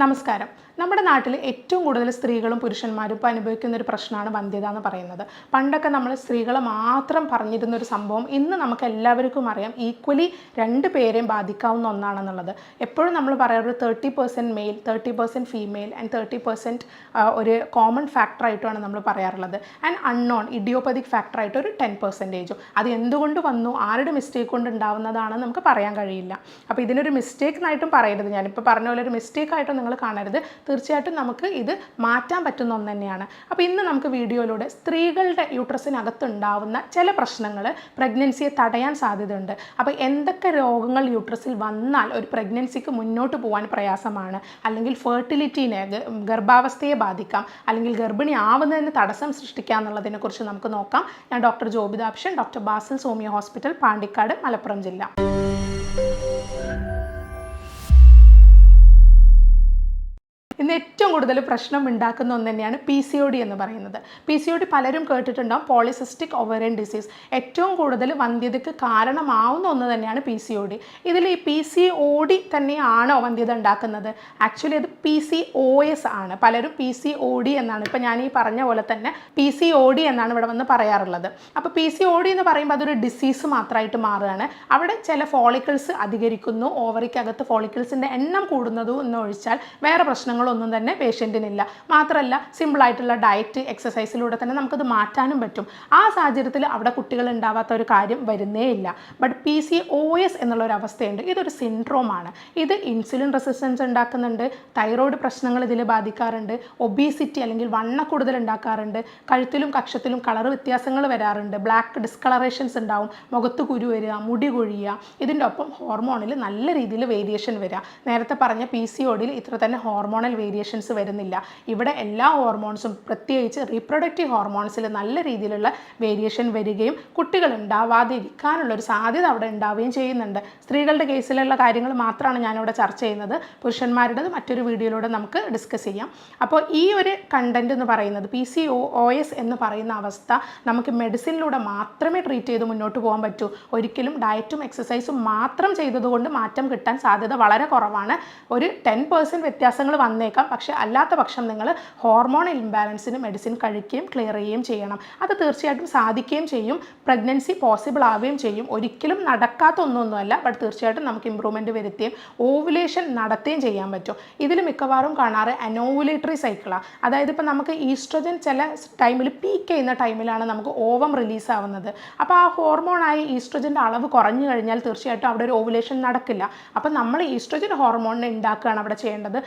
നമസ്കാരം. നമ്മുടെ നാട്ടിൽ ഏറ്റവും കൂടുതൽ സ്ത്രീകളും പുരുഷന്മാരും ഇപ്പോൾ അനുഭവിക്കുന്ന ഒരു പ്രശ്നമാണ് വന്ധ്യത എന്ന് പറയുന്നത്. പണ്ടൊക്കെ നമ്മൾ സ്ത്രീകളെ മാത്രം പറഞ്ഞിരുന്ന ഒരു സംഭവം ഇന്ന് നമുക്ക് എല്ലാവർക്കും അറിയാം. ഈക്വലി രണ്ട് പേരെയും ബാധിക്കാവുന്ന ഒന്നാണെന്നുള്ളത്. എപ്പോഴും നമ്മൾ പറയാറ് thirty percent male thirty percent female and thirty percent ഒരു കോമൺ ഫാക്ടറായിട്ടുമാണ് നമ്മൾ പറയാറുള്ളത്. ആൻഡ് അൺനോൺ ഇഡിയോപ്പതിക് ഫാക്ടറായിട്ട് ഒരു ടെൻ പെർസെന്റേജും അത് എന്തുകൊണ്ട് വന്നു? ആരുടെ മിസ്റ്റേക്ക് കൊണ്ട് ഉണ്ടാവുന്നതാണെന്ന് നമുക്ക് പറയാൻ കഴിയില്ല. അപ്പോൾ ഇതിനൊരു മിസ്റ്റേക്ക് എന്നായിട്ടും പറയരുത്. ഞാനിപ്പോൾ പറഞ്ഞ പോലെ ഒരു മിസ്റ്റേക്ക് ആയിട്ടും നിങ്ങൾ കാണരുത്. തീർച്ചയായിട്ടും നമുക്ക് ഇത് മാറ്റാൻ പറ്റുന്ന ഒന്ന് തന്നെയാണ്. അപ്പോൾ ഇന്ന് നമുക്ക് വീഡിയോയിലൂടെ സ്ത്രീകളുടെ യൂട്രസിനകത്തുണ്ടാവുന്ന ചില പ്രശ്നങ്ങൾ പ്രഗ്നൻസിയെ തടയാൻ സാധ്യതയുണ്ട്. അപ്പോൾ എന്തൊക്കെ രോഗങ്ങൾ യൂട്രസിൽ വന്നാൽ ഒരു പ്രഗ്നൻസിക്ക് മുന്നോട്ട് പോകാൻ പ്രയാസമാണ്. അല്ലെങ്കിൽ ഫെർട്ടിലിറ്റീനെ ഗർഭാവസ്ഥയെ ബാധിക്കാം. അല്ലെങ്കിൽ ഗർഭിണി ആവുന്നതിന് തടസ്സം സൃഷ്ടിക്കാം എന്നുള്ളതിനെക്കുറിച്ച് നമുക്ക് നോക്കാം. ഞാൻ ഡോക്ടർ ജോബിതാപ്ഷൻ ഡോക്ടർ ബാസിൽ സോമിയ ഹോസ്പിറ്റൽ പാണ്ടിക്കാട് മലപ്പുറം ജില്ല. ഏറ്റവും കൂടുതൽ പ്രശ്നം ഉണ്ടാക്കുന്ന ഒന്ന് തന്നെയാണ് പി സി ഒ ഡി എന്ന് പറയുന്നത്. പി സി ഒ ഡി പലരും കേട്ടിട്ടുണ്ടാവും പോളിസിസ്റ്റിക് ഒവറിയൻ ഡിസീസ് ഏറ്റവും കൂടുതൽ വന്ധ്യതയ്ക്ക് കാരണമാവുന്ന ഒന്ന് തന്നെയാണ് പി സി ഒ ഡി ഇതിൽ ഈ പി സി ഒ ഡി തന്നെയാണോ വന്ധ്യത ഉണ്ടാക്കുന്നത്? ആക്ച്വലി അത് പി സി ഒ എസ് ആണ്. പലരും പി സി ഒ ഡി എന്നാണ്. ഇപ്പം ഞാൻ ഈ പറഞ്ഞ പോലെ തന്നെ പി സി ഒ ഡി എന്നാണ് ഇവിടെ വന്ന് പറയാറുള്ളത്. അപ്പോൾ പി സി ഒ ഡി എന്ന് പറയുമ്പോൾ അതൊരു ഡിസീസ് മാത്രമായിട്ട് മാറുകയാണ്. അവിടെ ചില ഫോളിക്കിൾസ് അധികരിക്കുന്നു. ഓവറിക്കകത്ത് ഫോളിക്കിൾസിന്റെ എണ്ണം കൂടുന്നതും എന്ന് ഒഴിച്ചാൽ വേറെ പ്രശ്നങ്ങളൊന്നും തന്നെ പേഷ്യന്റിനില്ല മാത്രമല്ല സിമ്പിളായിട്ടുള്ള ഡയറ്റ് എക്സസൈസിലൂടെ തന്നെ നമുക്കത് മാറ്റാനും പറ്റും. ആ സാഹചര്യത്തിൽ അവിടെ കുട്ടികൾ ഉണ്ടാവാത്ത ഒരു കാര്യം വരുന്നേ ഇല്ല. But P C O S എന്നുള്ള ഒരു അവസ്ഥയുണ്ട്. ഇതൊരു സിൻഡ്രോമാണ് ഇത് ഇൻസുലിൻ റെസിസ്റ്റൻസ് ഉണ്ടാക്കുന്നുണ്ട്. തൈറോയ്ഡ് പ്രശ്നങ്ങൾ ഇതിൽ ബാധിക്കാറുണ്ട്. ഒബീസിറ്റി അല്ലെങ്കിൽ വണ്ണ കൂടുതൽ ഉണ്ടാക്കാറുണ്ട്. കഴുത്തിലും കക്ഷത്തിലും കളർ വ്യത്യാസങ്ങൾ വരാറുണ്ട്. ബ്ലാക്ക് ഡിസ്കളറേഷൻസ് ഉണ്ടാവും. മുഖത്ത് കുരു വരിക മുടി കൊഴിയുക. ഇതിന്റെ ഒപ്പം ഹോർമോണിൽ നല്ല രീതിയിൽ വേരിയേഷൻ വരിക. നേരത്തെ പറഞ്ഞ പി സി ഒടിയിൽ ഇത്ര തന്നെ ഹോർമോണൽ വേരിയേഷൻസ് വരുന്നില്ല. ഇവിടെ എല്ലാ ഹോർമോൺസും പ്രത്യേകിച്ച് റീപ്രൊഡക്റ്റീവ് ഹോർമോൺസിൽ നല്ല രീതിയിലുള്ള വേരിയേഷൻ വരികയും കുട്ടികൾ ഉണ്ടാവാതിരിക്കാനുള്ള ഒരു സാധ്യത അവിടെ ഉണ്ടാവുകയും ചെയ്യുന്നുണ്ട്. സ്ത്രീകളുടെ കേസിലുള്ള കാര്യങ്ങൾ മാത്രമാണ് ഞാനിവിടെ ചർച്ച ചെയ്യുന്നത്. പുരുഷന്മാരുടേത് മറ്റൊരു വീഡിയോയിലൂടെ നമുക്ക് ഡിസ്കസ് ചെയ്യാം. അപ്പോൾ ഈ ഒരു കണ്ടന്റ് എന്ന് പറയുന്നത് P C O O S എന്ന് പറയുന്ന അവസ്ഥ നമുക്ക് മെഡിസിനിലൂടെ മാത്രമേ ട്രീറ്റ് ചെയ്ത് മുന്നോട്ട് പോകാൻ പറ്റൂ. ഒരിക്കലും ഡയറ്റും എക്സസൈസും മാത്രം ചെയ്തതുകൊണ്ട് മാറ്റം കിട്ടാൻ സാധ്യത വളരെ കുറവാണ്. ഒരു ടെൻ പേഴ്സന്റ് വ്യത്യാസങ്ങൾ വന്നേക്കാം. പക്ഷേ അല്ലാത്ത പക്ഷം നിങ്ങൾ ഹോർമോൺ ഇംബാലൻസിന് മെഡിസിൻ കഴിക്കുകയും ക്ലിയർ ചെയ്യുകയും ചെയ്യണം. അത് തീർച്ചയായിട്ടും സാധിക്കുകയും ചെയ്യും. പ്രഗ്നൻസി പോസിബിൾ ആവുകയും ചെയ്യും. ഒരിക്കലും നടക്കാത്ത ഒന്നൊന്നുമല്ല ബട്ട് തീർച്ചയായിട്ടും നമുക്ക് ഇമ്പ്രൂവ്മെന്റ് വരുത്തുകയും ഓവുലേഷൻ നടത്തുകയും ചെയ്യാൻ പറ്റും. ഇതിൽ മിക്കവാറും കാണാറ് അനോവുലേറ്ററി സൈക്കിളാണ് അതായത് ഇപ്പോൾ നമുക്ക് ഈസ്ട്രജൻ ചില ടൈമിൽ പീക്ക് ചെയ്യുന്ന ടൈമിലാണ് നമുക്ക് ഓവം റിലീസ് ആവുന്നത്. അപ്പോൾ ആ ഹോർമോണായ ഈസ്ട്രജന്റെ അളവ് കുറഞ്ഞു കഴിഞ്ഞാൽ തീർച്ചയായിട്ടും അവിടെ ഒരു ഓവുലേഷൻ നടക്കില്ല. അപ്പോൾ നമ്മൾ ഈസ്ട്രജൻ ഹോർമോണിനെ ഉണ്ടാക്കുകയാണ് അവിടെ ചെയ്യേണ്ടത്.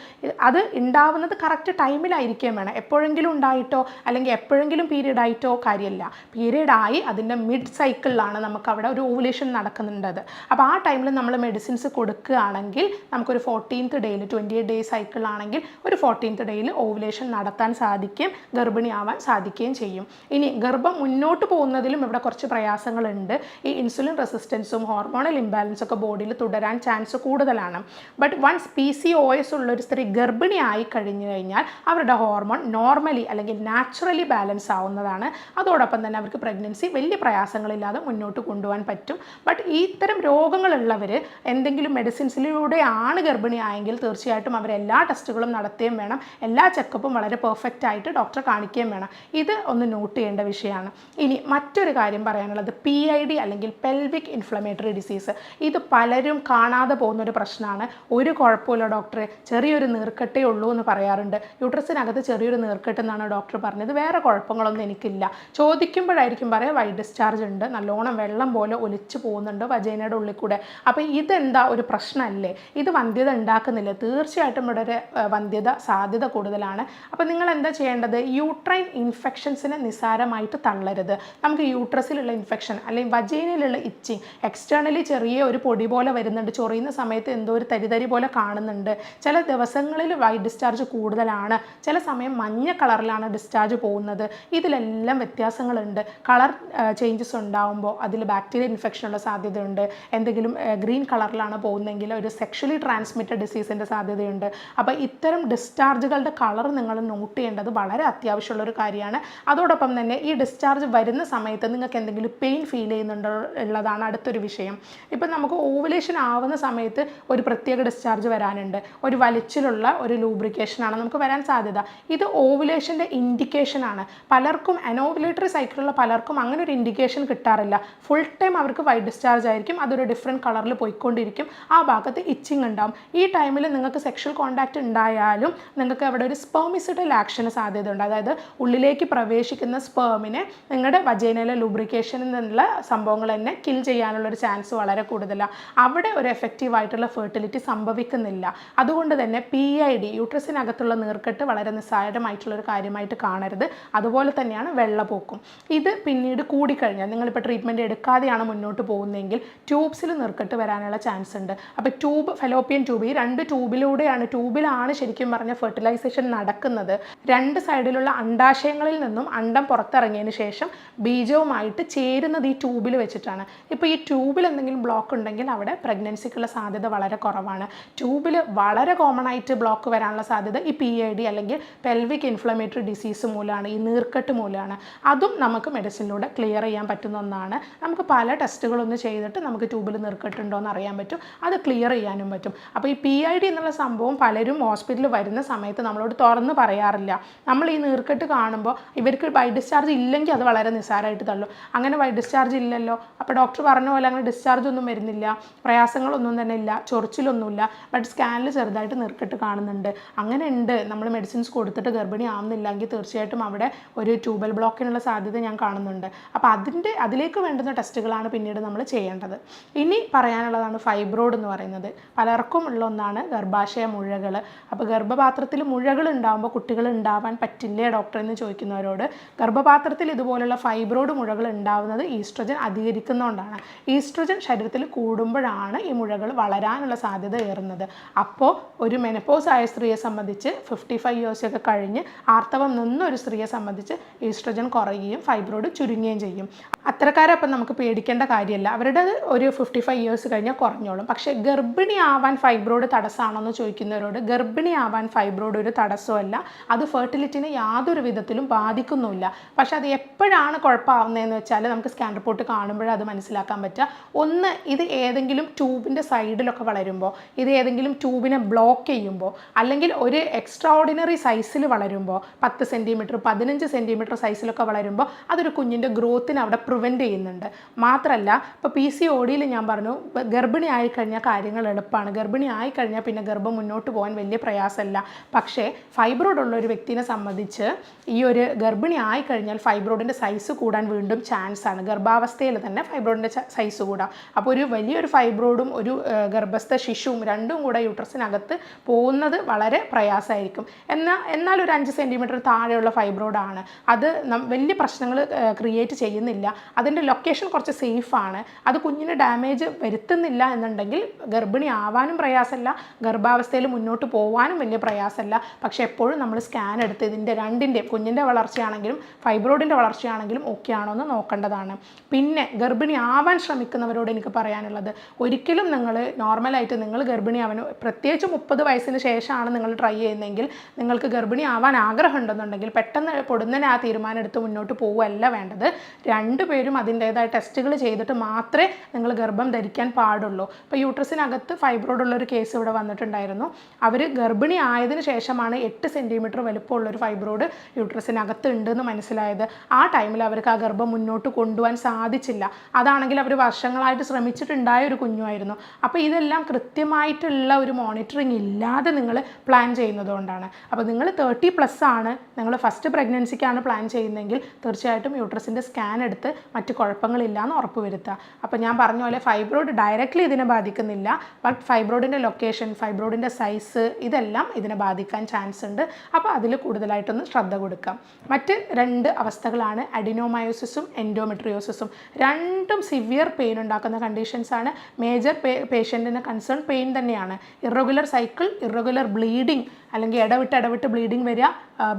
അത് ഉണ്ടാവുന്നത് കറക്റ്റ് ടൈമിലായിരിക്കുകയും വേണം. എപ്പോഴെങ്കിലും ഉണ്ടായിട്ടോ അല്ലെങ്കിൽ എപ്പോഴെങ്കിലും പീരീഡ് ആയിട്ടോ കാര്യമില്ല. പീരീഡ് ആയി അതിന്റെ മിഡ് സൈക്കിളിലാണ് നമുക്ക് അവിടെ ഒരു ഓവുലേഷൻ നടക്കുന്നുണ്ടത്. അപ്പോൾ ആ ടൈമിൽ നമ്മൾ മെഡിസിൻസ് കൊടുക്കുകയാണെങ്കിൽ നമുക്കൊരു ഫോർട്ടീൻത്ത് ഡേയിൽ ട്വന്റി എയ്റ്റ് ഡേ സൈക്കിളാണെങ്കിൽ ഒരു ഫോർട്ടീൻത്ത് ഡേയിൽ ഓവുലേഷൻ നടത്താൻ സാധിക്കും ഗർഭിണിയാവാൻ സാധിക്കുകയും ചെയ്യും. ഇനി ഗർഭം മുന്നോട്ട് പോകുന്നതിലും ഇവിടെ കുറച്ച് പ്രയാസങ്ങളുണ്ട്. ഈ ഇൻസുലിൻ റെസിസ്റ്റൻസും ഹോർമോണൽ ഇംബാലൻസും ഒക്കെ ബോഡിയിൽ തുടരാൻ ചാൻസ് കൂടുതലാണ്. But once P C O S ഉള്ള ഒരു സ്ത്രീ ഗർഭിണിയായി കഴിഞ്ഞു കഴിഞ്ഞാൽ അവരുടെ ഹോർമോൺ നോർമലി അല്ലെങ്കിൽ നാച്ചുറലി ബാലൻസ് ആവുന്നതാണ്. അതോടൊപ്പം തന്നെ അവർക്ക് പ്രഗ്നൻസി വലിയ പ്രയാസങ്ങളില്ലാതെ മുന്നോട്ട് കൊണ്ടുപോകാൻ പറ്റും. ബട്ട് ഇത്തരം രോഗങ്ങളുള്ളവർ എന്തെങ്കിലും മെഡിസിൻസിലൂടെയാണ് ഗർഭിണിയായെങ്കിൽ തീർച്ചയായിട്ടും അവർ എല്ലാ ടെസ്റ്റുകളും നടത്തുകയും വേണം. എല്ലാ ചെക്കപ്പും വളരെ പെർഫെക്റ്റ് ആയിട്ട് ഡോക്ടറെ കാണിക്കുകയും വേണം. ഇത് ഒന്ന് നോട്ട് ചെയ്യേണ്ട വിഷയമാണ്. ഇനി മറ്റൊരു കാര്യം പറയാനുള്ളത് പി ഐ ഡി അല്ലെങ്കിൽ പെൽവിക് ഇൻഫ്ലമേറ്ററി ഡിസീസ് ഇത് പലരും കാണാതെ പോകുന്ന ഒരു പ്രശ്നമാണ്. ഒരു കുഴപ്പമില്ല ഡോക്ടറെ ചെറിയൊരു നീർക്കട്ടേ ഉള്ളൂ എന്ന് പറയാറുണ്ട്. യൂട്രസിനകത്ത് ചെറിയൊരു നീർക്കെട്ട് എന്നാണ് ഡോക്ടർ പറഞ്ഞത്. വേറെ കുഴപ്പങ്ങളൊന്നും എനിക്കില്ല. ചോദിക്കുമ്പോഴായിരിക്കും പറയാം വൈ ഡിസ്ചാർജ് ഉണ്ട്. നല്ലോണം വെള്ളം പോലെ ഒലിച്ചു പോകുന്നുണ്ട് വജൈനയുടെ ഉള്ളിൽ കൂടെ. അപ്പോൾ ഇതെന്താ ഒരു പ്രശ്നമല്ലേ? ഇത് വന്ധ്യത ഉണ്ടാക്കുന്നില്ല? തീർച്ചയായിട്ടും ഇവിടെ ഒരു വന്ധ്യത സാധ്യത കൂടുതലാണ്. അപ്പോൾ നിങ്ങൾ എന്താ ചെയ്യേണ്ടത്? യൂട്രൈൻ ഇൻഫെക്ഷൻസിനെ നിസ്സാരമായിട്ട് തള്ളരുത്. നമുക്ക് യൂട്രസിലുള്ള ഇൻഫെക്ഷൻ അല്ലെങ്കിൽ വജൈനയിലുള്ള ഇച്ചിങ് എക്സ്റ്റേണലി ചെറിയ ഒരു പൊടി പോലെ വരുന്നുണ്ട്. ചൊറിയുന്ന സമയത്ത് എന്തോ ഒരു തരിതരി പോലെ കാണുന്നുണ്ട്. ചില ദിവസങ്ങളിൽ വൈറ്റ് ഡിസ്ചാർജ് കൂടുതലാണ്. ചില സമയം മഞ്ഞ കളറിലാണ് ഡിസ്ചാർജ് പോകുന്നത്. ഇതിലെല്ലാം വ്യത്യാസങ്ങളുണ്ട്. കളർ ചേഞ്ചസ് ഉണ്ടാകുമ്പോൾ അതിൽ ബാക്ടീരിയ ഇൻഫെക്ഷനുള്ള സാധ്യതയുണ്ട്. എന്തെങ്കിലും ഗ്രീൻ കളറിലാണ് പോകുന്നതെങ്കിൽ ഒരു സെക്ഷലി ട്രാൻസ്മിറ്റഡ് ഡിസീസിന്റെ സാധ്യതയുണ്ട്. അപ്പോൾ ഇത്തരം ഡിസ്ചാർജുകളുടെ കളർ നിങ്ങൾ നോട്ട് ചെയ്യേണ്ടത് വളരെ അത്യാവശ്യമുള്ള ഒരു കാര്യമാണ്. അതോടൊപ്പം തന്നെ ഈ ഡിസ്ചാർജ് വരുന്ന സമയത്ത് നിങ്ങൾക്ക് എന്തെങ്കിലും പെയിൻ ഫീൽ ചെയ്യുന്നുണ്ടോ ഉള്ളതാണ് അടുത്തൊരു വിഷയം. ഇപ്പം നമുക്ക് ഓവുലേഷൻ ആവുന്ന സമയത്ത് ഒരു പ്രത്യേക ഡിസ്ചാർജ് വരാനുണ്ട്. ഒരു വലിച്ചിലുള്ള ഒരു ലൂസ് ലൂബ്രിക്കേഷനാണ് നമുക്ക് വരാൻ സാധ്യത. ഇത് ഓവുലേഷന്റെ ഇൻഡിക്കേഷനാണ് പലർക്കും അനോവുലേറ്ററി സൈക്കിളുള്ള പലർക്കും അങ്ങനെ ഒരു ഇൻഡിക്കേഷൻ കിട്ടാറില്ല. ഫുൾ ടൈം അവർക്ക് വൈറ്റ് ഡിസ്ചാർജ് ആയിരിക്കും. അതൊരു ഡിഫറെന്റ് കളറിൽ പോയിക്കൊണ്ടിരിക്കും. ആ ഭാഗത്ത് ഇച്ചിങ് ഉണ്ടാവും. ഈ ടൈമിൽ നിങ്ങൾക്ക് സെക്ഷൽ കോൺടാക്റ്റ് ഉണ്ടായാലും നിങ്ങൾക്ക് അവിടെ ഒരു സ്പേമിസിഡൽ ആക്ഷന് സാധ്യതയുണ്ട്. അതായത് ഉള്ളിലേക്ക് പ്രവേശിക്കുന്ന സ്പേമിനെ നിങ്ങളുടെ വജൈനയിലെ ലൂബ്രിക്കേഷനിൽ നിന്നുള്ള സംഭവങ്ങൾ തന്നെ കിൽ ചെയ്യാനുള്ള ഒരു ചാൻസ് വളരെ കൂടുതലാണ് അവിടെ ഒരു എഫക്റ്റീവ് ആയിട്ടുള്ള ഫെർട്ടിലിറ്റി സംഭവിക്കുന്നില്ല. അതുകൊണ്ട് തന്നെ പി ഐ ഡി യൂട്രസിനകത്തുള്ള നീർക്കെട്ട് വളരെ നിസ്സാരമായിട്ടുള്ളൊരു കാര്യമായിട്ട് കാണരുത്. അതുപോലെ തന്നെയാണ് വെള്ളപ്പോക്കും ഇത് പിന്നീട് കൂടിക്കഴിഞ്ഞാൽ നിങ്ങളിപ്പോൾ ട്രീറ്റ്മെന്റ് എടുക്കാതെയാണ് മുന്നോട്ട് പോകുന്നതെങ്കിൽ ട്യൂബ്സിൽ നീർക്കെട്ട് വരാനുള്ള ചാൻസ് ഉണ്ട്. അപ്പോൾ ട്യൂബ് ഫെലോപ്പിയൻ ട്യൂബ് ഈ രണ്ട് ട്യൂബിലൂടെയാണ് ട്യൂബിലാണ് ശരിക്കും പറഞ്ഞ ഫെർട്ടിലൈസേഷൻ നടക്കുന്നത്. രണ്ട് സൈഡിലുള്ള അണ്ടാശയങ്ങളിൽ നിന്നും അണ്ടം പുറത്തിറങ്ങിയതിന് ശേഷം ബീജവുമായിട്ട് ചേരുന്നത് ഈ ട്യൂബിൽ വെച്ചിട്ടാണ്. ഇപ്പോൾ ഈ ട്യൂബിൽ എന്തെങ്കിലും ബ്ലോക്ക് ഉണ്ടെങ്കിൽ അവിടെ പ്രഗ്നൻസിക്കുള്ള സാധ്യത വളരെ കുറവാണ്. ട്യൂബിൽ വളരെ കോമൺ ആയിട്ട് ബ്ലോക്ക് വരാനുള്ള സാധ്യത ഈ പി ഐ ഡി അല്ലെങ്കിൽ പെൽവിക് ഇൻഫ്ലമേറ്ററി ഡിസീസ് മൂലമാണ് ഈ നീർക്കെട്ട് മൂലമാണ്. അതും നമുക്ക് മെഡിസിനിലൂടെ ക്ലിയർ ചെയ്യാൻ പറ്റുന്ന ഒന്നാണ്. നമുക്ക് പല ടെസ്റ്റുകളൊന്നും ചെയ്തിട്ട് നമുക്ക് ട്യൂബിൽ നീർക്കെട്ടുണ്ടോ എന്ന് അറിയാൻ പറ്റും. അത് ക്ലിയർ ചെയ്യാനും പറ്റും. അപ്പോൾ ഈ പി ഐ ഡി എന്നുള്ള സംഭവം പലരും ഹോസ്പിറ്റലിൽ വരുന്ന സമയത്ത് നമ്മളോട് തുറന്ന് പറയാറില്ല. നമ്മൾ ഈ നീർക്കെട്ട് കാണുമ്പോൾ ഇവർക്ക് വൈ ഡിസ്ചാർജ് ഇല്ലെങ്കിൽ അത് വളരെ നിസ്സാരമായിട്ട് തള്ളും. അങ്ങനെ വൈ ഡിസ്ചാർജ് ഇല്ലല്ലോ. അപ്പോൾ ഡോക്ടർ പറഞ്ഞ പോലെ അങ്ങനെ ഡിസ്ചാർജ് ഒന്നും വരുന്നില്ല. പ്രയാസങ്ങളൊന്നും തന്നെ ഇല്ല. ചൊറിച്ചിലൊന്നുമില്ല. ബട്ട് സ്കാനിൽ ചെറുതായിട്ട് നീർക്കെട്ട് കാണുന്നുണ്ട്. അങ്ങനെ ഉണ്ട് നമ്മൾ മെഡിസിൻസ് കൊടുത്തിട്ട് ഗർഭിണി ആവുന്നില്ലെങ്കിൽ തീർച്ചയായിട്ടും അവിടെ ഒരു ട്യൂബൽ ബ്ലോക്കിനുള്ള സാധ്യത ഞാൻ കാണുന്നുണ്ട്. അപ്പോൾ അതിന്റെ അതിലേക്ക് വേണ്ടുന്ന ടെസ്റ്റുകളാണ് പിന്നീട് നമ്മൾ ചെയ്യേണ്ടത്. ഇനി പറയാനുള്ളതാണ് ഫൈബ്രോഡ് എന്ന് പറയുന്നത്. പലർക്കും ഉള്ള ഒന്നാണ് ഗർഭാശയ മുഴകൾ അപ്പോൾ ഗർഭപാത്രത്തിൽ മുഴകൾ ഉണ്ടാകുമ്പോൾ കുട്ടികൾ ഉണ്ടാവാൻ പറ്റില്ലേ ഡോക്ടർ എന്ന് ചോദിക്കുന്നവരോട്? ഗർഭപാത്രത്തിൽ ഇതുപോലുള്ള ഫൈബ്രോഡ് മുഴകൾ ഉണ്ടാവുന്നത് ഈസ്ട്രജൻ അധികരിക്കുന്നതുകൊണ്ടാണ് ഈസ്ട്രജൻ ശരീരത്തിൽ കൂടുമ്പോഴാണ് ഈ മുഴകൾ വളരാനുള്ള സാധ്യത ഏറുന്നത്. അപ്പോൾ ഒരു മെനപ്പോസ് ആയ സ്ത്രീയെ സംബന്ധിച്ച് ഫിഫ്റ്റി ഫൈവ് ഇയേഴ്സൊക്കെ കഴിഞ്ഞ് ആർത്തവം നിന്നൊരു സ്ത്രീയെ സംബന്ധിച്ച് ഈസ്ട്രജൻ കുറയുകയും ഫൈബ്രോയിഡ് ചുരുങ്ങുകയും ചെയ്യും. അത്തരക്കാരെ അത്തരക്കാരപ്പം നമുക്ക് പേടിക്കേണ്ട കാര്യമല്ല. അവരുടെ ഒരു ഫിഫ്റ്റി ഫൈവ് ഇയേഴ്സ് കഴിഞ്ഞാൽ കുറഞ്ഞോളും. പക്ഷേ ഗർഭിണി ആവാൻ ഫൈബ്രോയിഡ് തടസ്സമാണോ എന്ന് ചോദിക്കുന്നവരോട് ഗർഭിണി ആവാൻ ഫൈബ്രോയിഡ് ഒരു തടസ്സമല്ല അത് ഫെർട്ടിലിറ്റിനെ യാതൊരു വിധത്തിലും ബാധിക്കുന്നുമില്ല. പക്ഷേ അത് എപ്പോഴാണ് കുഴപ്പമാവുന്നതെന്ന് വെച്ചാൽ നമുക്ക് സ്കാൻ റിപ്പോർട്ട് കാണുമ്പോഴേ അത് മനസ്സിലാക്കാൻ പറ്റുക. ഒന്ന് ഇത് ഏതെങ്കിലും ട്യൂബിന്റെ സൈഡിലൊക്കെ വളരുമ്പോൾ ഇത് ഏതെങ്കിലും ട്യൂബിനെ ബ്ലോക്ക് ചെയ്യുമ്പോൾ അല്ലെങ്കിൽ ഒരു എക്സ്ട്രാ ഓർഡിനറി സൈസിൽ വളരുമ്പോൾ പത്ത് സെന്റിമീറ്റർ പതിനഞ്ച് സെന്റിമീറ്റർ സൈസിലൊക്കെ വളരുമ്പോൾ അതൊരു കുഞ്ഞിന്റെ ഗ്രോത്തിന് അവിടെ പ്രിവെന്റ് ചെയ്യുന്നുണ്ട്. മാത്രമല്ല ഇപ്പോൾ പി സി ഒ ഡിയിൽ ഞാൻ പറഞ്ഞു ഗർഭിണി ആയിക്കഴിഞ്ഞാൽ കാര്യങ്ങൾ എളുപ്പമാണ്. ഗർഭിണി ആയിക്കഴിഞ്ഞാൽ പിന്നെ ഗർഭം മുന്നോട്ട് പോകാൻ വലിയ പ്രയാസമല്ല. പക്ഷേ ഫൈബ്രോയിഡ് ഉള്ള ഒരു വ്യക്തിനെ സംബന്ധിച്ച് ഈ ഒരു ഗർഭിണി ആയിക്കഴിഞ്ഞാൽ ഫൈബ്രോയിഡിന്റെ സൈസ് കൂടാൻ വീണ്ടും ചാൻസ് ആണ്. ഗർഭാവസ്ഥയിൽ തന്നെ ഫൈബ്രോയിഡിന്റെ സൈസ് കൂടാം. അപ്പോൾ ഒരു വലിയൊരു ഫൈബ്രോയിഡും ഒരു ഗർഭസ്ഥ ശിശുവും രണ്ടും കൂടെ യൂട്രസിനകത്ത് പോകുന്നത് വളരെ പ്രയാസമായിരിക്കും. എന്നാൽ എന്നാൽ ഒരു അഞ്ച് സെന്റിമീറ്റർ താഴെയുള്ള ഫൈബ്രോയിഡാണ്. അത് വലിയ പ്രശ്നങ്ങൾ ക്രിയേറ്റ് ചെയ്യുന്നില്ല. അതിന്റെ ലൊക്കേഷൻ കുറച്ച് സേഫാണ് അത് കുഞ്ഞിന് ഡാമേജ് വരുത്തുന്നില്ല എന്നുണ്ടെങ്കിൽ ഗർഭിണി ആവാനും പ്രയാസമല്ല. ഗർഭാവസ്ഥയിൽ മുന്നോട്ട് പോകാനും വലിയ പ്രയാസമല്ല. പക്ഷേ എപ്പോഴും നമ്മൾ സ്കാൻ എടുത്ത് ഇതിന്റെ രണ്ടിന്റെയും കുഞ്ഞിന്റെ വളർച്ചയാണെങ്കിലും ഫൈബ്രോയിഡിന്റെ വളർച്ചയാണെങ്കിലും ഓക്കെ ആണോ എന്ന് നോക്കേണ്ടതാണ്. പിന്നെ ഗർഭിണി ആവാൻ ശ്രമിക്കുന്നവരോട് എനിക്ക് പറയാനുള്ളത് ഒരിക്കലും നിങ്ങൾ നോർമലായിട്ട് നിങ്ങൾ ഗർഭിണി ആവാൻ പ്രത്യേകിച്ച് മുപ്പത് വയസ്സിന് ശേഷമാണ് നിങ്ങൾ ട്രൈ ചെയ്യുന്നെങ്കിൽ നിങ്ങൾക്ക് ഗർഭിണി ആവാൻ ആഗ്രഹം ഉണ്ടെന്നുണ്ടെങ്കിൽ പെട്ടെന്ന് പൊടുന്നനെ ആ തീരുമാനം എടുത്ത് മുന്നോട്ട് പോവുകയല്ല വേണ്ടത്. രണ്ടുപേരും അതിന്റേതായ ടെസ്റ്റുകൾ ചെയ്തിട്ട് മാത്രമേ നിങ്ങൾ ഗർഭം ധരിക്കാൻ പാടുള്ളൂ. ഇപ്പോൾ യൂട്രസിനകത്ത് ഫൈബ്രോയിഡ് ഉള്ള ഒരു കേസ് ഇവിടെ വന്നിട്ടുണ്ടായിരുന്നു. അവർ ഗർഭിണി ആയതിനു ശേഷമാണ് എട്ട് സെന്റിമീറ്റർ വലുപ്പമുള്ളൊരു ഫൈബ്രോയിഡ് യൂട്രസിനകത്ത് ഉണ്ടെന്ന് മനസ്സിലായത്. ആ ടൈമിൽ അവർക്ക് ആ ഗർഭം മുന്നോട്ട് കൊണ്ടുപോകാൻ സാധിച്ചില്ല. അതാണെങ്കിൽ അവർ വർഷങ്ങളായിട്ട് ശ്രമിച്ചിട്ടുണ്ടായ ഒരു കുഞ്ഞുമായിരുന്നു. അപ്പോൾ ഇതെല്ലാം കൃത്യമായിട്ടുള്ള ഒരു മോണിറ്ററിങ് ഇല്ലാതെ നിങ്ങൾ പ്ലാൻ ചെയ്യുന്നത് കൊണ്ടാണ് അപ്പോൾ നിങ്ങൾ തേർട്ടി പ്ലസ് ആണ് നിങ്ങൾ ഫസ്റ്റ് പ്രഗ്നൻസിക്കാണ് പ്ലാൻ ചെയ്യുന്നതെങ്കിൽ തീർച്ചയായിട്ടും യൂട്രസിന്റെ സ്കാൻ എടുത്ത് മറ്റ് കുഴപ്പങ്ങളില്ല എന്ന് ഉറപ്പ് വരുത്തുക. അപ്പോൾ ഞാൻ പറഞ്ഞ പോലെ ഫൈബ്രോയിഡ് ഡയറക്റ്റ്ലി ഇതിനെ ബാധിക്കുന്നില്ല ബട്ട് ഫൈബ്രോയിഡിന്റെ ലൊക്കേഷൻ ഫൈബ്രോയിഡിന്റെ സൈസ് ഇതെല്ലാം ഇതിനെ ബാധിക്കാൻ ചാൻസ് ഉണ്ട്. അപ്പോൾ അതിൽ കൂടുതലായിട്ടൊന്ന് ശ്രദ്ധ കൊടുക്കാം മറ്റ് രണ്ട് അവസ്ഥകളാണ് അഡിനോമയോസിസും എൻഡോമെട്രിയോസിസും രണ്ടും സിവിയർ പെയിൻ ഉണ്ടാക്കുന്ന കണ്ടീഷൻസാണ് മേജർ പേ പേഷ്യന്റിന് കൺസേൺ പെയിൻ തന്നെയാണ്. Irregular cycle irregular bleeding reading അല്ലെങ്കിൽ ഇടവിട്ട് ഇടവിട്ട് ബ്ലീഡിങ് വരിക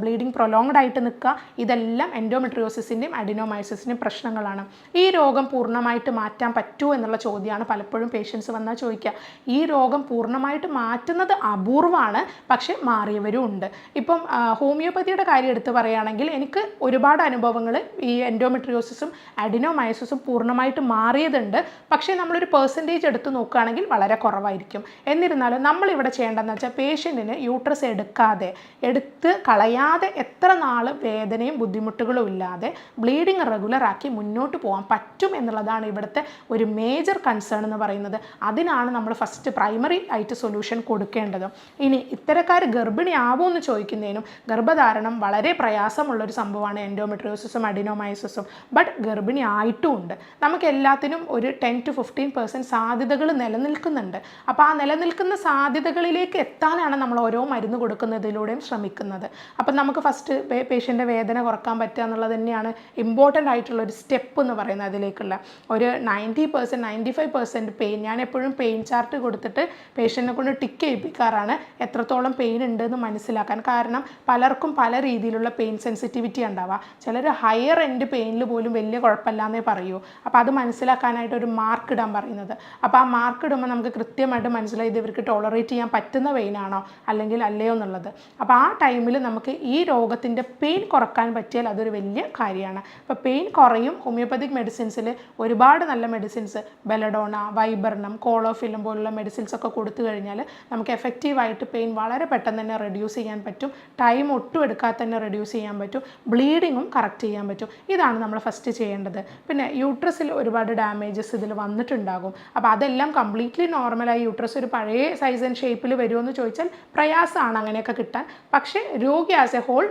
ബ്ലീഡിങ് പ്രൊലോങ്ഡ് ആയിട്ട് നിൽക്കുക ഇതെല്ലാം എൻഡോമെട്രിയോസിന്റെയും അഡിനോമൈസിസിന്റെയും പ്രശ്നങ്ങളാണ്. ഈ രോഗം പൂർണമായിട്ട് മാറ്റാൻ പറ്റുമോ എന്നുള്ള ചോദ്യമാണ് പലപ്പോഴും പേഷ്യൻസ് വന്നാൽ ചോദിക്കുക. ഈ രോഗം പൂർണമായിട്ട് മാറ്റുന്നത് അപൂർവമാണ് പക്ഷേ മാറിയവരും ഉണ്ട്. ഇപ്പം ഹോമിയോപ്പതിയുടെ കാര്യം എടുത്ത് പറയുകയാണെങ്കിൽ എനിക്ക് ഒരുപാട് അനുഭവങ്ങൾ ഈ എൻഡോമെട്രിയോസിസും അഡിനോമൈസിസും പൂർണമായിട്ട് മാറിയതുണ്ട്. പക്ഷേ നമ്മളൊരു പെർസെന്റേജ് എടുത്ത് നോക്കുകയാണെങ്കിൽ വളരെ കുറവായിരിക്കും. എന്നിരുന്നാലും നമ്മളിവിടെ ചെയ്യേണ്ടതെന്ന് വെച്ചാൽ പേഷ്യന്റിന് യൂട്രസ് എടുക്കാതെ എടുത്ത് കളയാതെ എത്ര നാൾ വേദനയും ബുദ്ധിമുട്ടുകളും ഇല്ലാതെ ബ്ലീഡിങ് റെഗുലറാക്കി മുന്നോട്ട് പോകാൻ പറ്റും എന്നുള്ളതാണ് ഇവിടുത്തെ ഒരു മേജർ കൺസേൺ എന്ന് പറയുന്നത്. അതിനാണ് നമ്മൾ ഫസ്റ്റ് പ്രൈമറി ആയിട്ട് സൊല്യൂഷൻ കൊടുക്കേണ്ടത്. ഇനി ഇത്തരക്കാർ ഗർഭിണിയാവുമോ എന്ന് ചോദിക്കുന്നതിനും ഗർഭധാരണം വളരെ പ്രയാസമുള്ളൊരു സംഭവമാണ് എൻഡോമെട്രിയോസിസും അഡിനോമൈസിസും ബട്ട് ഗർഭിണി ആയിട്ടും ഉണ്ട് നമുക്ക് എല്ലാത്തിനും ഒരു ടെൻ ടു ഫിഫ്റ്റീൻ പെർസെന്റ് സാധ്യതകൾ നിലനിൽക്കുന്നുണ്ട്. അപ്പോൾ ആ നിലനിൽക്കുന്ന സാധ്യതകളിലേക്ക് എത്താനാണ് നമ്മൾ ഓരോ മരുന്ന് കൊടുക്കുന്നതിലൂടെയും ശ്രമിക്കുന്നത്. അപ്പം നമുക്ക് ഫസ്റ്റ് പേഷ്യന്റെ വേദന കുറയ്ക്കാൻ പറ്റുക എന്നുള്ളത് തന്നെയാണ് ഇമ്പോർട്ടന്റ് ആയിട്ടുള്ള ഒരു സ്റ്റെപ്പ് എന്ന് പറയുന്നത് അതിലേക്കുള്ള. ഒരു ninety percent ninety five percent pain ഞാൻ എപ്പോഴും പെയിൻ ചാർട്ട് കൊടുത്തിട്ട് പേഷ്യന്റിനെ കൊണ്ട് ടിക്ക് ചെയ്യിപ്പിക്കാറാണ് എത്രത്തോളം പെയിൻ ഉണ്ട് എന്ന് മനസ്സിലാക്കാൻ. കാരണം പലർക്കും പല രീതിയിലുള്ള പെയിൻ സെൻസിറ്റിവിറ്റി ഉണ്ടാവുക ചിലർ ഹയർ എൻഡ് പെയിനിൽ പോലും വലിയ കുഴപ്പമില്ലാന്നേ പറയൂ. അപ്പോൾ അത് മനസ്സിലാക്കാനായിട്ട് ഒരു മാർക്ക് ഇടാൻ പറയുന്നത്. അപ്പോൾ ആ മാർക്ക് ഇടുമ്പോൾ നമുക്ക് കൃത്യമായിട്ട് മനസ്സിലായി ഇത് ഇവർക്ക് ടോളറേറ്റ് ചെയ്യാൻ പറ്റുന്ന പെയിനാണോ അല്ലെങ്കിൽ അല്ലയോ എന്നുള്ളത്. അപ്പോൾ ആ ടൈമിൽ നമുക്ക് ഈ രോഗത്തിന്റെ പെയിൻ കുറയ്ക്കാൻ പറ്റിയാൽ അതൊരു വലിയ കാര്യമാണ്. അപ്പോൾ പെയിൻ കുറയും. ഹോമിയോപ്പതിക് മെഡിസിൻസിൽ ഒരുപാട് നല്ല മെഡിസിൻസ് ബെലഡോണ വൈബർണം കോളോഫിലും പോലുള്ള മെഡിസിൻസ് ഒക്കെ കൊടുത്തു കഴിഞ്ഞാൽ നമുക്ക് എഫക്റ്റീവായിട്ട് പെയിൻ വളരെ പെട്ടെന്ന് തന്നെ റെഡ്യൂസ് ചെയ്യാൻ പറ്റും. ടൈം ഒട്ടും എടുക്കാതെ തന്നെ റെഡ്യൂസ് ചെയ്യാൻ പറ്റും. ബ്ലീഡിങ്ങും കറക്റ്റ് ചെയ്യാൻ പറ്റും. ഇതാണ് നമ്മൾ ഫസ്റ്റ് ചെയ്യേണ്ടത്. പിന്നെ യൂട്രസിൽ ഒരുപാട് ഡാമേജസ് ഇതിൽ വന്നിട്ടുണ്ടാകും. അപ്പോൾ അതെല്ലാം കംപ്ലീറ്റ്ലി നോർമലായി യൂട്രസ് ഒരു പഴയ സൈസ് ആൻഡ് ഷേപ്പിൽ വരുമോ എന്ന് ചോദിച്ചാൽ പ്രയാസമാണ്. അങ്ങനെയൊക്കെ കിട്ടാൻ. പക്ഷേ രോഗി ആസ് എ ഹോൾ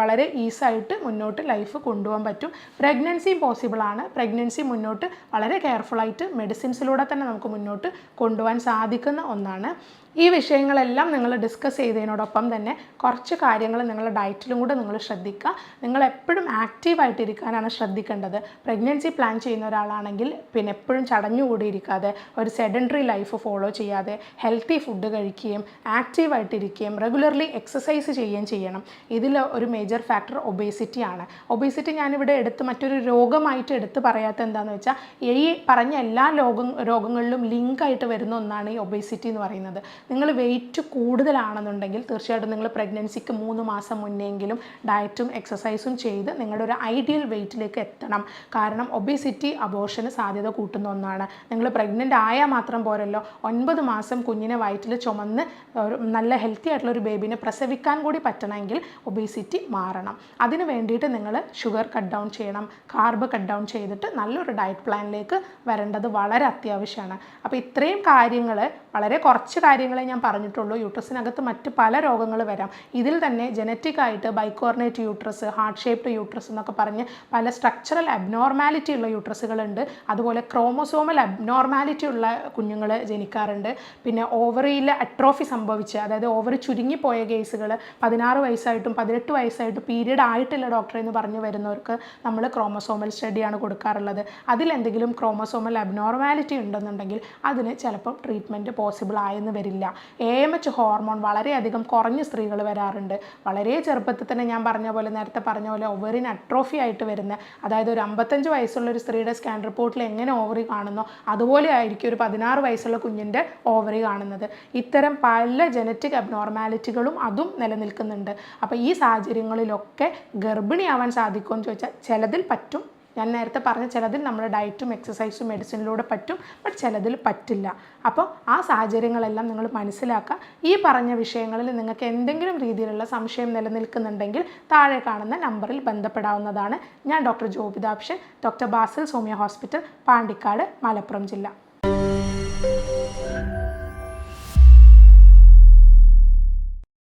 വളരെ ഈസായിട്ട് മുന്നോട്ട് ലൈഫ് കൊണ്ടുപോകാൻ പറ്റും. പ്രഗ്നൻസിയും പോസിബിൾ ആണ്. പ്രഗ്നൻസി മുന്നോട്ട് വളരെ കെയർഫുള്ളായിട്ട് മെഡിസിൻസിലൂടെ തന്നെ നമുക്ക് മുന്നോട്ട് കൊണ്ടുപോകാൻ സാധിക്കുന്ന ഒന്നാണ്. ഈ വിഷയങ്ങളെല്ലാം നിങ്ങൾ ഡിസ്കസ് ചെയ്തതിനോടൊപ്പം തന്നെ കുറച്ച് കാര്യങ്ങൾ നിങ്ങളുടെ ഡയറ്റിലും കൂടെ നിങ്ങൾ ശ്രദ്ധിക്കുക. നിങ്ങൾ എപ്പോഴും ആക്റ്റീവായിട്ടിരിക്കാനാണ് ശ്രദ്ധിക്കേണ്ടത്. പ്രഗ്നൻസി പ്ലാൻ ചെയ്യുന്ന ഒരാളാണെങ്കിൽ പിന്നെ എപ്പോഴും ചടഞ്ഞുകൂടിയിരിക്കാതെ ഒരു സെഡൻഡറി ലൈഫ് ഫോളോ ചെയ്യാതെ ഹെൽത്തി ഫുഡ് കഴിക്കുകയും ആക്റ്റീവായിട്ടിരിക്കുകയും റെഗുലർലി എക്സസൈസ് ചെയ്യുകയും ചെയ്യണം. ഇതിൽ ഒരു മേജർ ഫാക്ടർ ഒബേസിറ്റി ആണ്. ഒബേസിറ്റി ഞാനിവിടെ എടുത്ത് മറ്റൊരു രോഗമായിട്ട് എടുത്ത് പറയാത്ത എന്താണെന്ന് വെച്ചാൽ ഈ പറഞ്ഞ എല്ലാ രോഗ രോഗങ്ങളിലും ലിങ്കായിട്ട് വരുന്ന ഒന്നാണ് ഈ ഒബേസിറ്റി എന്ന് പറയുന്നത്. നിങ്ങൾ വെയിറ്റ് കൂടുതലാണെന്നുണ്ടെങ്കിൽ തീർച്ചയായിട്ടും നിങ്ങൾ പ്രഗ്നൻസിക്ക് മൂന്ന് മാസം മുന്നെങ്കിലും ഡയറ്റും എക്സസൈസും ചെയ്ത് നിങ്ങളുടെ ഒരു ഐഡിയൽ വെയിറ്റിലേക്ക് എത്തണം. കാരണം ഒബേസിറ്റി അബോർഷന് സാധ്യത കൂട്ടുന്ന ഒന്നാണ്. നിങ്ങൾ പ്രഗ്നന്റ് ആയാൽ മാത്രം പോരല്ലോ. ഒൻപത് മാസം കുഞ്ഞിനെ വയറ്റിൽ ചുമന്ന് ഒരു നല്ല ഹെൽത്തി ആയിട്ടുള്ള ഒരു ബേബിനെ പ്രസവിക്കാൻ കൂടി പറ്റണമെങ്കിൽ ഒബേസിറ്റി മാറണം. അതിന് വേണ്ടിയിട്ട് നിങ്ങൾ ഷുഗർ കട്ട് ഡൗൺ ചെയ്യണം. കാർബ് കട്ട് ഡൗൺ ചെയ്തിട്ട് നല്ലൊരു ഡയറ്റ് പ്ലാനിലേക്ക് വരേണ്ടത് വളരെ അത്യാവശ്യമാണ്. അപ്പോൾ ഇത്രയും കാര്യങ്ങൾ വളരെ കുറച്ച് കാര്യങ്ങളെ ഞാൻ പറഞ്ഞിട്ടുള്ളൂ. യൂട്രസിനകത്ത് മറ്റ് പല രോഗങ്ങൾ വരാം. ഇതിൽ തന്നെ ജനറ്റിക് ആയിട്ട് bicornuate uterus heart shaped uterus എന്നൊക്കെ പറഞ്ഞ് പല സ്ട്രക്ചറൽ അബ്നോർമാലിറ്റി ഉള്ള യൂട്രസുകളുണ്ട് അതുപോലെ ക്രോമോസോമൽ അബ്നോർമാലിറ്റി ഉള്ള കുഞ്ഞുങ്ങൾ ജനിക്കാറുണ്ട്. പിന്നെ ഓവറിയിൽ അട്രോഫി സംഭവിച്ച് അതായത് ഓവർ ചുരുങ്ങിപ്പോയ കേസുകൾ പതിനാറ് വയസ്സായിട്ടും പതിനെട്ട് വയസ്സായിട്ടും പീരീഡ് ആയിട്ടില്ല ഡോക്ടർ എന്ന് പറഞ്ഞു വരുന്നവർക്ക് നമ്മൾ ക്രോമോസോമൽ സ്റ്റഡിയാണ് കൊടുക്കാറുള്ളത്. അതിലെന്തെങ്കിലും ക്രോമോസോമൽ അബ്നോർമാലിറ്റി ഉണ്ടെന്നുണ്ടെങ്കിൽ അതിന് ചിലപ്പോൾ ട്രീറ്റ്മെന്റ് പോസിബിൾ ആയെന്ന് വരില്ല. എ എം എച്ച് ഹോർമോൺ വളരെയധികം കുറഞ്ഞ സ്ത്രീകൾ വരാറുണ്ട്. വളരെ ചെറുപ്പത്തിൽ തന്നെ ഞാൻ പറഞ്ഞ പോലെ നേരത്തെ പറഞ്ഞ പോലെ ഓവറിന് അട്രോഫി ആയിട്ട് വരുന്ന അതായത് ഒരു അമ്പത്തഞ്ച് വയസ്സുള്ള ഒരു സ്ത്രീയുടെ സ്കാൻ റിപ്പോർട്ടിൽ എങ്ങനെ ഓവറി കാണുന്നോ അതുപോലെ ആയിരിക്കും ഒരു പതിനാറ് വയസ്സുള്ള കുഞ്ഞിന്റെ ഓവറി കാണുന്നത്. ഇത്തരം പല ജനറ്റിക് അബ്നോർമാലിറ്റികളും അതും നിലനിൽക്കുന്നുണ്ട്. അപ്പോൾ ഈ സാഹചര്യങ്ങളിലൊക്കെ ഗർഭിണിയാവാൻ സാധിക്കുമെന്ന് ചോദിച്ചാൽ ചിലതിൽ പറ്റും. ഞാൻ നേരത്തെ പറഞ്ഞ ചിലതിൽ നമ്മൾ ഡയറ്റും എക്സസൈസും മെഡിസിനിലൂടെ പറ്റും ബട്ട് ചിലതിൽ പറ്റില്ല. അപ്പോൾ ആ സാഹചര്യങ്ങളെല്ലാം നിങ്ങൾ മനസ്സിലാക്കുക. ഈ പറഞ്ഞ വിഷയങ്ങളിൽ നിങ്ങൾക്ക് എന്തെങ്കിലും രീതിയിലുള്ള സംശയം നിലനിൽക്കുന്നുണ്ടെങ്കിൽ താഴെ കാണുന്ന നമ്പറിൽ ബന്ധപ്പെടാവുന്നതാണ്. ഞാൻ ഡോക്ടർ ജോബിതാപ്ഷൻ ഡോക്ടർ ബാസിൽ സോമ്യ ഹോസ്പിറ്റൽ പാണ്ടിക്കാട് മലപ്പുറം ജില്ല.